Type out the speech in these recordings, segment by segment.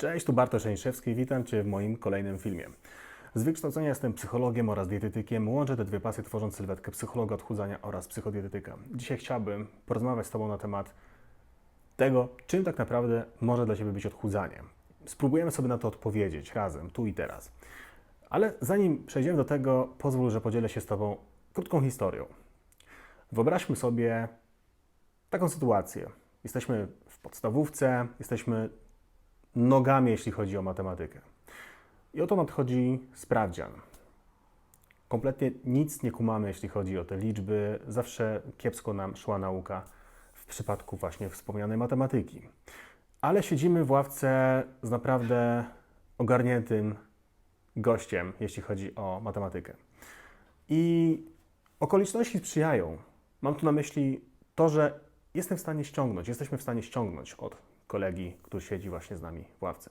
Cześć, tu Bartosz Janiszewski, witam Cię w moim kolejnym filmie. Z wykształcenia jestem psychologiem oraz dietetykiem. Łączę te dwie pasje tworząc sylwetkę psychologa odchudzania oraz psychodietetyka. Dzisiaj chciałbym porozmawiać z Tobą na temat tego, czym tak naprawdę może dla Ciebie być odchudzanie. Spróbujemy sobie na to odpowiedzieć razem, tu i teraz. Ale zanim przejdziemy do tego, pozwól, że podzielę się z Tobą krótką historią. Wyobraźmy sobie taką sytuację. Jesteśmy w podstawówce, jesteśmy nogami, jeśli chodzi o matematykę. I oto nadchodzi sprawdzian. Kompletnie nic nie kumamy, jeśli chodzi o te liczby. Zawsze kiepsko nam szła nauka w przypadku właśnie wspomnianej matematyki. Ale siedzimy w ławce z naprawdę ogarniętym gościem, jeśli chodzi o matematykę. I okoliczności sprzyjają. Mam tu na myśli to, że jestem w stanie ściągnąć, jesteśmy w stanie ściągnąć od kolegi, który siedzi właśnie z nami w ławce.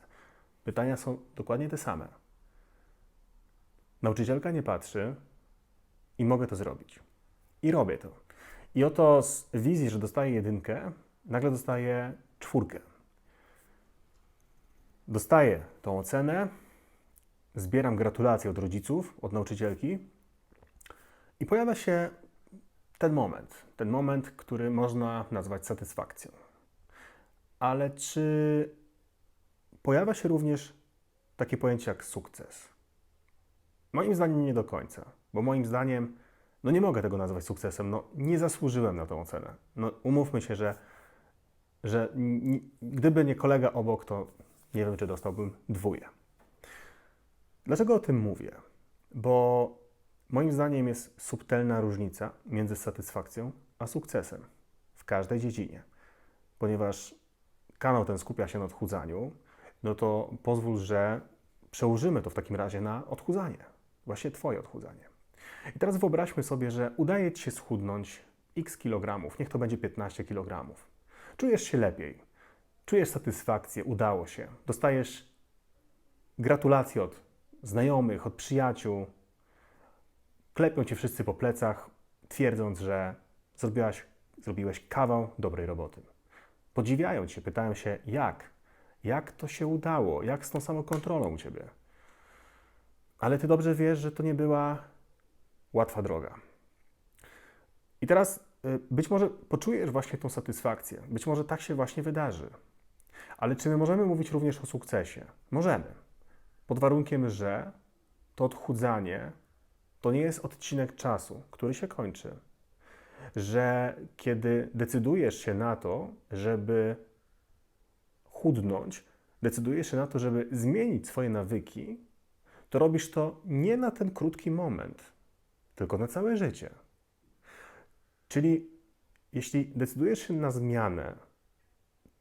Pytania są dokładnie te same. Nauczycielka nie patrzy i mogę to zrobić. I robię to. I oto z wizji, że dostaję jedynkę, nagle dostaję czwórkę. Dostaję tą ocenę, zbieram gratulacje od rodziców, od nauczycielki i pojawia się ten moment, ten moment, który można nazwać satysfakcją. Ale czy pojawia się również takie pojęcie jak sukces? Moim zdaniem nie do końca, bo moim zdaniem, no nie mogę tego nazwać sukcesem, no nie zasłużyłem na tę ocenę. No umówmy się, że, że gdyby nie kolega obok, to nie wiem, czy dostałbym dwóje. Dlaczego o tym mówię? Bo moim zdaniem jest subtelna różnica między satysfakcją a sukcesem w każdej dziedzinie. Ponieważ kanał ten skupia się na odchudzaniu, no to pozwól, że przełożymy to w takim razie na odchudzanie. Właśnie Twoje odchudzanie. I teraz wyobraźmy sobie, że udaje Ci się schudnąć x kilogramów, niech to będzie 15 kilogramów. Czujesz się lepiej, czujesz satysfakcję, udało się. Dostajesz gratulacje od znajomych, od przyjaciół. Klepią Cię wszyscy po plecach, twierdząc, że zrobiłaś, zrobiłeś kawał dobrej roboty. Podziwiają Cię, pytają się, jak? Jak to się udało? Jak z tą samokontrolą u Ciebie? Ale Ty dobrze wiesz, że to nie była łatwa droga. I teraz y, być może poczujesz właśnie tą satysfakcję. Być może tak się właśnie wydarzy. Ale czy my możemy mówić również o sukcesie? Możemy. Pod warunkiem, że to odchudzanie to nie jest odcinek czasu, który się kończy. Że kiedy decydujesz się na to, żeby chudnąć, decydujesz się na to, żeby zmienić swoje nawyki, to robisz to nie na ten krótki moment, tylko na całe życie. Czyli jeśli decydujesz się na zmianę,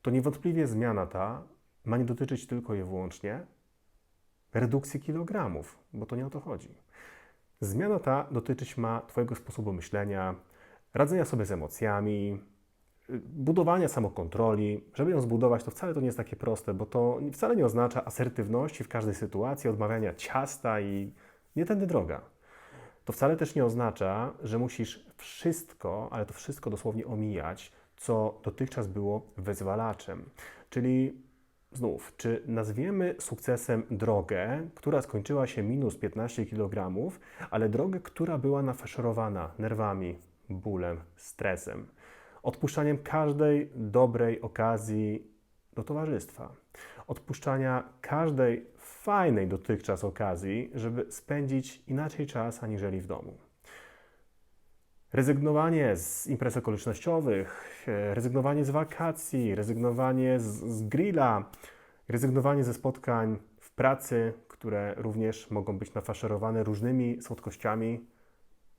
to niewątpliwie zmiana ta ma nie dotyczyć tylko i wyłącznie redukcji kilogramów, bo to nie o to chodzi. Zmiana ta dotyczyć ma Twojego sposobu myślenia, radzenia sobie z emocjami, y, budowania samokontroli. Żeby ją zbudować, to wcale to nie jest takie proste, bo to wcale nie oznacza asertywności w każdej sytuacji, odmawiania ciasta i nie tędy droga. To wcale też nie oznacza, że musisz wszystko, ale to wszystko dosłownie omijać, co dotychczas było wyzwalaczem. Czyli znów, czy nazwiemy sukcesem drogę, która skończyła się minus 15 kg, ale drogę, która była nafaszerowana nerwami, bólem, stresem, odpuszczaniem każdej dobrej okazji do towarzystwa, odpuszczania każdej fajnej dotychczas okazji, żeby spędzić inaczej czas aniżeli w domu. Rezygnowanie z imprez okolicznościowych, e, rezygnowanie z wakacji, rezygnowanie z, z grilla, rezygnowanie ze spotkań w pracy, które również mogą być nafaszerowane różnymi słodkościami,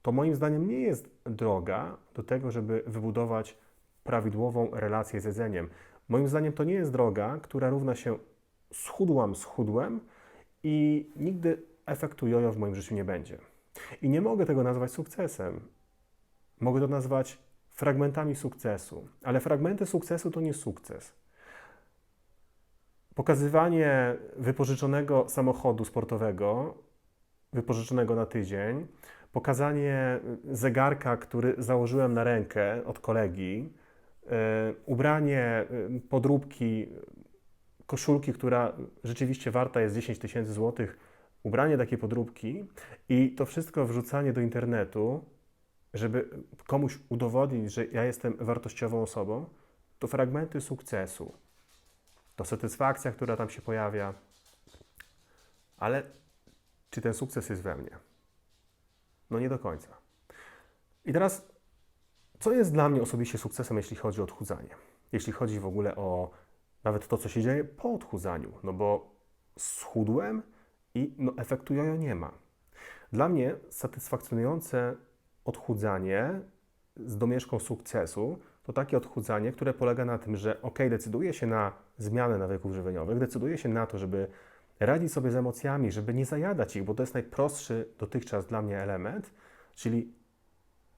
to moim zdaniem nie jest droga do tego, żeby wybudować prawidłową relację z jedzeniem. Moim zdaniem to nie jest droga, która równa się schudłam, schudłem i nigdy efektu jojo w moim życiu nie będzie. I nie mogę tego nazwać sukcesem. Mogę to nazwać fragmentami sukcesu, ale fragmenty sukcesu to nie sukces. Pokazywanie wypożyczonego samochodu sportowego, wypożyczonego na tydzień, pokazanie zegarka, który założyłem na rękę od kolegi, yy, ubranie yy, podróbki koszulki, która rzeczywiście warta jest 10 tysięcy złotych, ubranie takiej podróbki i to wszystko wrzucanie do internetu, żeby komuś udowodnić, że ja jestem wartościową osobą, to fragmenty sukcesu, to satysfakcja, która tam się pojawia, ale czy ten sukces jest we mnie? No nie do końca. I teraz, co jest dla mnie osobiście sukcesem, jeśli chodzi o odchudzanie? Jeśli chodzi w ogóle o nawet to, co się dzieje po odchudzaniu, no bo schudłem i no, efektu jojo nie ma. Dla mnie satysfakcjonujące odchudzanie z domieszką sukcesu to takie odchudzanie, które polega na tym, że ok, decyduję się na zmianę nawyków żywieniowych, decyduję się na to, żeby radzić sobie z emocjami, żeby nie zajadać ich, bo to jest najprostszy dotychczas dla mnie element, czyli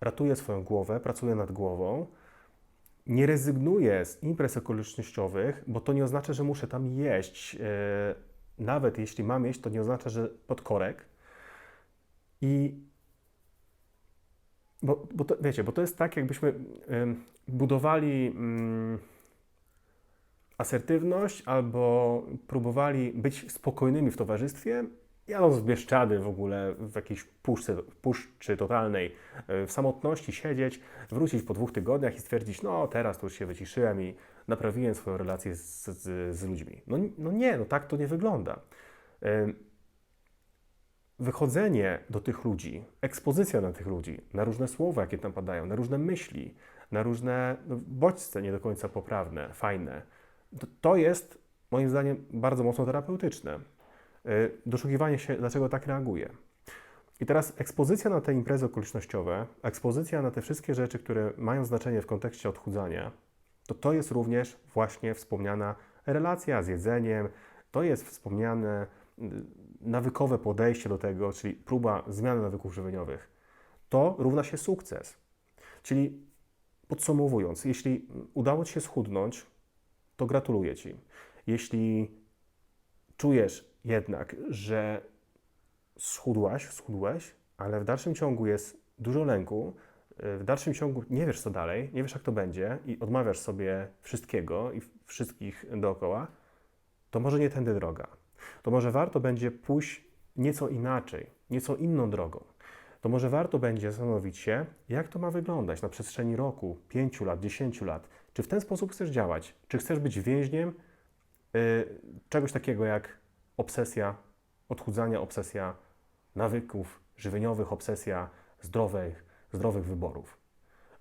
ratuję swoją głowę, pracuję nad głową, nie rezygnuję z imprez okolicznościowych, bo to nie oznacza, że muszę tam jeść. e, Nawet jeśli mam jeść, to nie oznacza, że pod korek. I bo, bo to, wiecie, bo to jest tak, jakbyśmy budowali mm, asertywność albo próbowali być spokojnymi w towarzystwie, jadąc w Bieszczady w ogóle, w jakiejś puszce, puszczy totalnej, e, w samotności siedzieć, wrócić po dwóch tygodniach i stwierdzić, no teraz to już się wyciszyłem i naprawiłem swoją relację z, z, z ludźmi. No, no nie, no tak to nie wygląda. Wychodzenie do tych ludzi, ekspozycja na tych ludzi, na różne słowa, jakie tam padają, na różne myśli, na różne no, bodźce nie do końca poprawne, fajne, to, jest moim zdaniem bardzo mocno terapeutyczne. Y, Doszukiwanie się, dlaczego tak reaguje. I teraz ekspozycja na te imprezy okolicznościowe, ekspozycja na te wszystkie rzeczy, które mają znaczenie w kontekście odchudzania, to to jest również właśnie wspomniana relacja z jedzeniem, to jest wspomniane y, nawykowe podejście do tego, czyli próba zmiany nawyków żywieniowych. To równa się sukces. Czyli podsumowując, jeśli udało Ci się schudnąć, to gratuluję Ci. Jeśli czujesz jednak, że schudłaś, schudłeś, ale w dalszym ciągu jest dużo lęku, y, w dalszym ciągu nie wiesz co dalej, nie wiesz jak to będzie i odmawiasz sobie wszystkiego i wszystkich dookoła, to może nie tędy droga. To może warto będzie pójść nieco inaczej, nieco inną drogą. To może warto będzie zastanowić się, jak to ma wyglądać na przestrzeni roku, pięciu lat, dziesięciu lat. Czy w ten sposób chcesz działać? Czy chcesz być więźniem y, czegoś takiego jak obsesja odchudzania, obsesja nawyków żywieniowych, obsesja zdrowych, zdrowych wyborów.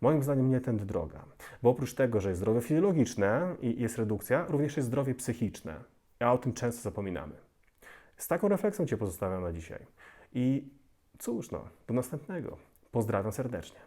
Moim zdaniem nie tędy droga, bo oprócz tego, że jest zdrowie fizjologiczne i jest redukcja, również jest zdrowie psychiczne, a o tym często zapominamy. Z taką refleksją Cię pozostawiam na dzisiaj. I cóż, no, do następnego. Pozdrawiam serdecznie.